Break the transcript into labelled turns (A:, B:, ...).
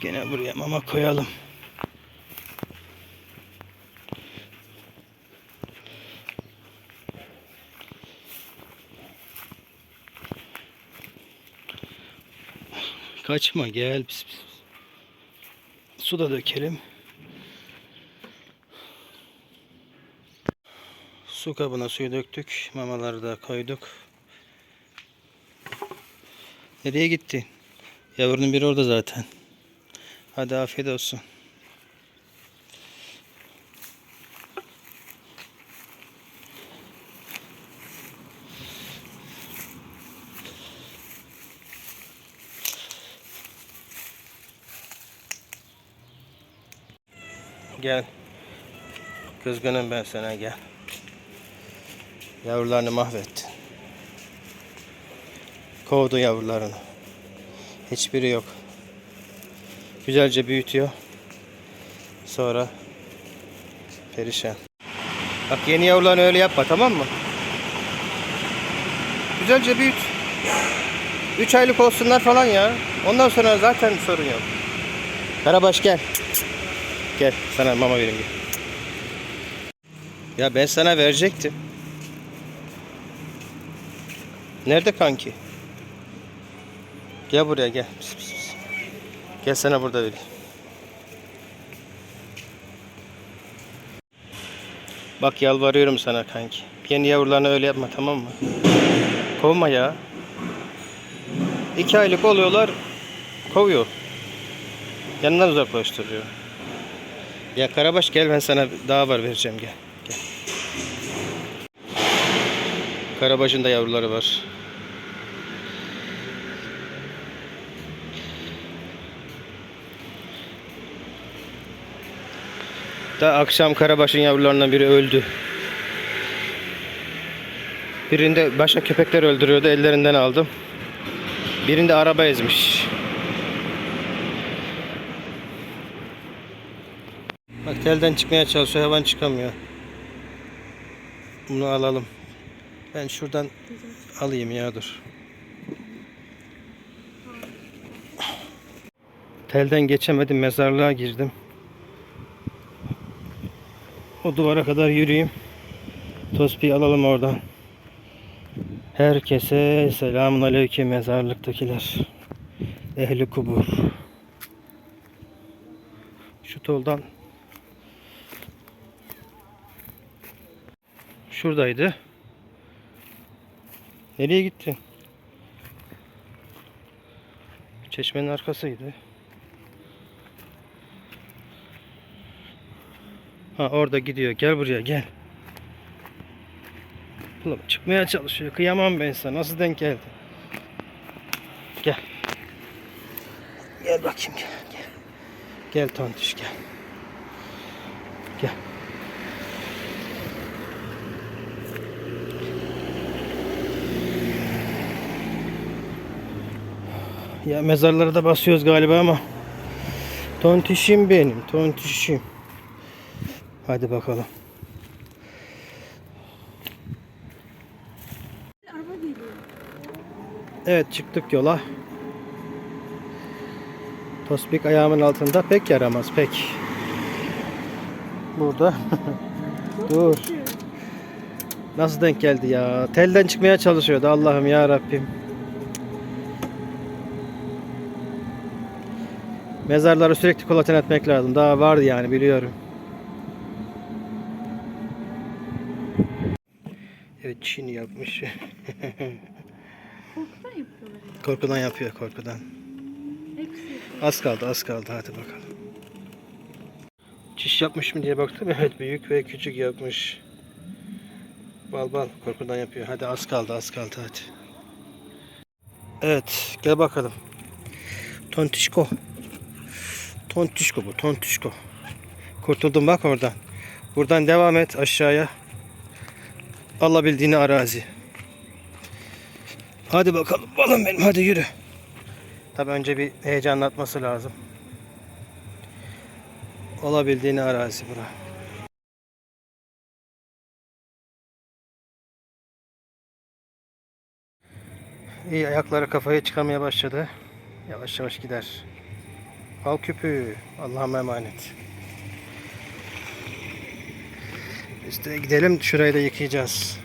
A: Gene buraya mama koyalım. Kaçma gel. Pis, pis. Su da dökelim. Su kabına suyu döktük. Mamaları da koyduk. Nereye gitti? Yavrunun biri orada zaten. Hadi afiyet olsun. Gel. Kızgınım ben sana gel. Yavrularını mahvettin. Kovdu yavrularını. Hiçbiri yok. Güzelce büyütüyor. Sonra perişan. Bak yeni yavrularını öyle yapma tamam mı? Güzelce büyüt. 3 aylık olsunlar falan ya. Ondan sonra zaten sorun yok. Karabaş gel. Gel sana mama vereyim gel. Ya ben sana verecektim. Nerede kanki? Gel buraya gel. Pis, pis. Gel sana burada vereyim. Bak yalvarıyorum sana kanki. Yeni yavrularına öyle yapma tamam mı? Kovma ya. İki aylık oluyorlar. Kovuyor. Yanından uzaklaştırıyor. Ya Karabaş gel ben sana daha var vereceğim gel. Gel. Karabaş'ın da yavruları var. Da akşam Karabaş'ın yavrularından biri öldü. Birinde başka köpekler öldürüyordu ellerinden aldım. Birinde araba ezmiş. Bak telden çıkmaya çalışıyor hayvan çıkamıyor. Bunu alalım. Ben şuradan alayım ya dur. Telden geçemedim mezarlığa girdim. O duvara kadar yürüyeyim. Tospi'yi alalım oradan. Herkese selamun aleyküm mezarlıktakiler. Ehli kubur. Şu toldan şuradaydı. Nereye gittin? Çeşmenin arkasıydı. Ha orada gidiyor. Gel buraya gel. Oğlum çıkmaya çalışıyor. Kıyamam ben sana. Nasıl denk geldi? Gel. Gel bakayım gel. Gel, gel tontiş gel. Gel. Ya mezarlara da basıyoruz galiba ama tontişim benim tontişim. Hadi bakalım. Evet çıktık yola. Tospik ayağımın altında pek yaramaz pek. Burada. Dur. Nasıl denk geldi ya? Telden çıkmaya çalışıyordu Allah'ım ya Rabbim. Mezarları sürekli kolaten etmek lazım. Daha vardı yani biliyorum. Evet Çin yapmış.
B: Korkudan yapıyorlar ya.
A: korkudan yapıyor korkudan.
B: Hepsi.
A: Az kaldı az kaldı hadi bakalım. Çiş yapmış mı diye baktım. Evet büyük ve küçük yapmış. Bal bal korkudan yapıyor. Hadi az kaldı az kaldı hadi. Evet gel bakalım. Tontişko. Tontişko bu tontişko. Kurtuldum bak oradan. Buradan devam et aşağıya. Alabildiğini arazi. Hadi bakalım balım benim hadi yürü. Tabii önce bir heyecanlatması lazım. Olabildiğini arazi bura. İyi ayakları kafaya çıkamaya başladı. Yavaş yavaş gider. Al küpü. Allah'ıma emanet. İşte gidelim şurayı da yıkayacağız.